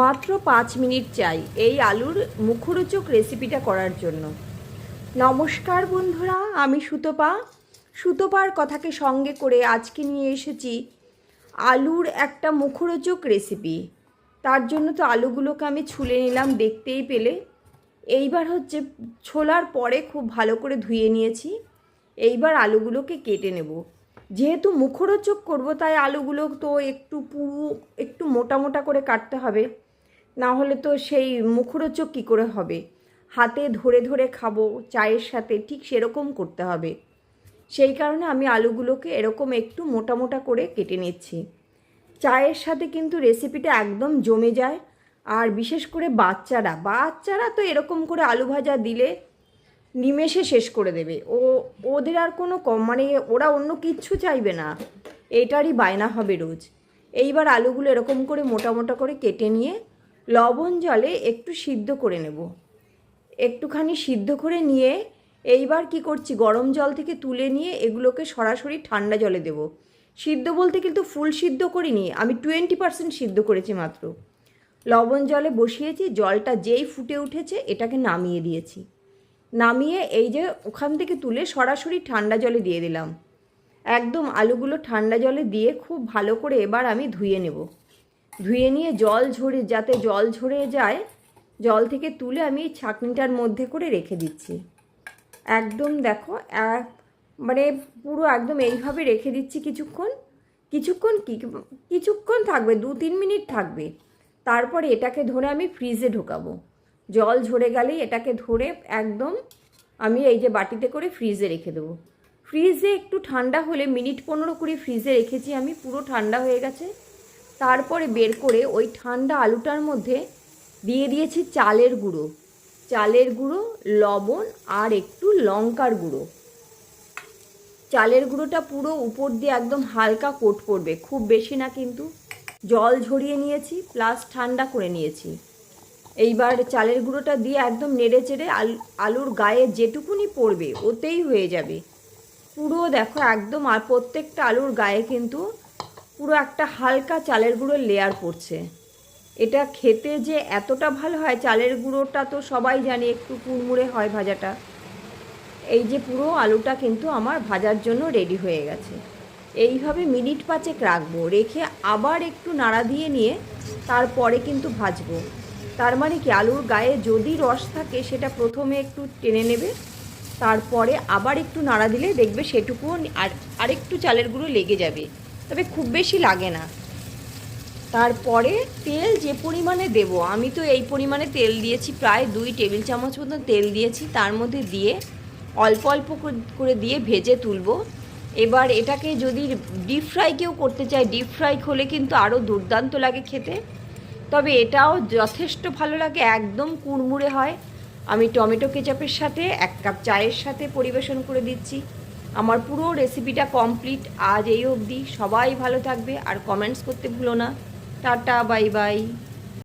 মাত্র পাঁচ মিনিট চাই এই আলুর মুখরোচক রেসিপিটা করার জন্য। নমস্কার বন্ধুরা, আমি সুতপা। সুতপার কথাকে সঙ্গে করে আজকে নিয়ে এসেছি আলুর একটা মুখরোচক রেসিপি তার জন্য তো আলুগুলোকে আমি ছুলে নিলাম দেখতেই পেলে। এইবার হচ্ছে ছোলার পরে খুব ভালো করে ধুয়ে নিয়েছি। এইবার আলুগুলোকে কেটে নেব। যেহেতু মুখরোচক করব, তাই আলুগুলো তো একটু পুরু, একটু মোটা মোটা করে কাটতে হবে। না হলে তো সেই মুখরোচক কী করে হবে? হাতে ধরে ধরে খাব, চায়ের সাথে ঠিক সেরকম করতে হবে। সেই কারণে আমি আলুগুলোকে এরকম একটু মোটা মোটা করে কেটে নিচ্ছি। চায়ের সাথে কিন্তু রেসিপিটা একদম জমে যায়। আর বিশেষ করে বাচ্চারা বাচ্চারা তো এরকম করে আলু ভাজা দিলে নিমেষে শেষ করে দেবে। ও, ওদের আর কোনো কম মানে ওরা অন্য কিচ্ছু চাইবে না। এটারই বায়না হবে রোজ। এইবার আলুগুলো এরকম করে মোটা মোটা করে কেটে নিয়ে লবণ জলে একটু সিদ্ধ করে নেব। একটুখানি সিদ্ধ করে নিয়ে এইবার কি করছি, গরম জল থেকে তুলে নিয়ে এগুলোকে সরাসরি ঠান্ডা জলে দেব। সিদ্ধ বলতে কিন্তু ফুল সিদ্ধ করিনি, আমি টোয়েন্টি পার্সেন্ট সিদ্ধ করেছি মাত্র। লবণ জলে বসিয়েছি, জলটা যেই ফুটে উঠেছে এটাকে নামিয়ে দিয়েছি। নামিয়ে এই যে ওখান থেকে তুলে সরাসরি ঠান্ডা জলে দিয়ে দিলাম। একদম আলুগুলো ঠান্ডা জলে দিয়ে খুব ভালো করে এবার আমি ধুয়ে নেব। ধুয়ে নিয়ে জল ঝরে, যাতে জল ঝরে যায়, জল থেকে তুলে আমি ছাঁকনিটার মধ্যে করে রেখে দিচ্ছি। একদম দেখো মানে পুরো একদম এইভাবে রেখে দিচ্ছি কিছুক্ষণ। কিছুক্ষণ কি, কিছুক্ষণ থাকবে, দু তিন মিনিট থাকবে। তারপরে এটাকে ধরে আমি ফ্রিজে ঢোকাবো। জল ঝরে গেলেই এটাকে ধরে একদম আমি এই যে বাটিতে করে ফ্রিজে রেখে দেবো। ফ্রিজে একটু ঠান্ডা হলে, মিনিট পনেরো কুড়ি ফ্রিজে রেখেছি আমি, পুরো ঠান্ডা হয়ে গেছে। তারপরে বের করে ওই ঠান্ডা আলুটার মধ্যে দিয়ে দিয়েছি চালের গুঁড়ো। চালের গুঁড়ো, লবণ আর একটু লঙ্কার গুঁড়ো। চালের গুঁড়োটা পুরো উপর দিয়ে একদম হালকা কোট করবে খুব বেশি না কিন্তু। জল ঝরিয়ে নিয়েছি প্লাস ঠান্ডা করে নিয়েছি। এইবার চালের গুঁড়োটা দিয়ে একদম নেড়ে চেড়ে আলু, আলুর গায়ে যেটুকুনি পড়বে, ওতেই হয়ে যাবে। পুরো দেখো একদম আর প্রত্যেকটা আলুর গায়ে কিন্তু পুরো একটা হালকা চালের গুঁড়োর লেয়ার পড়ছে। এটা খেতে যে এতটা ভালো হয়, চালের গুঁড়োটা তো সবাই জানে, একটু কুড়মুড়ে হয় ভাজাটা। এই যে পুরো আলুটা কিন্তু আমার ভাজার জন্য রেডি হয়ে গেছে। এইভাবে মিনিট পাঁচেক রাখব, রেখে আবার একটু নাড়া দিয়ে নিয়ে তারপরে কিন্তু ভাজবো। তার মানে কি, আলুর গায়ে যদি রস থাকে, সেটা প্রথমে একটু টেনে নেবে, তারপরে আবার একটু নাড়া দিলে দেখবে সেটুকুও আর আরেকটু চালের গুঁড়ো লেগে যাবে। তবে খুব বেশি লাগে না। তারপরে তেল যে পরিমাণে দেব, আমি তো এই পরিমাণে তেল দিয়েছি, প্রায় দুই টেবিল চামচ মতন তেল দিয়েছি, তার মধ্যে দিয়ে অল্প অল্প করে দিয়ে ভেজে তুলব। এবার এটাকে যদি ডিপ ফ্রাই কেউ করতে চায় ডিপ ফ্রাই হলে কিন্তু আরও দুর্দান্ত লাগে খেতে। তবে এটাও যথেষ্ট ভালো লাগে, একদম কুড়মুড়ে হয়। আমি টমেটো কেচাপের সাথে, এক কাপ চায়ের সাথে পরিবেশন করে দিচ্ছি। আমার পুরো রেসিপিটা কমপ্লিট আজ এই অবধি। সবাই ভালো থাকবে আর কমেন্টস করতে ভুলো না। Tata bye bye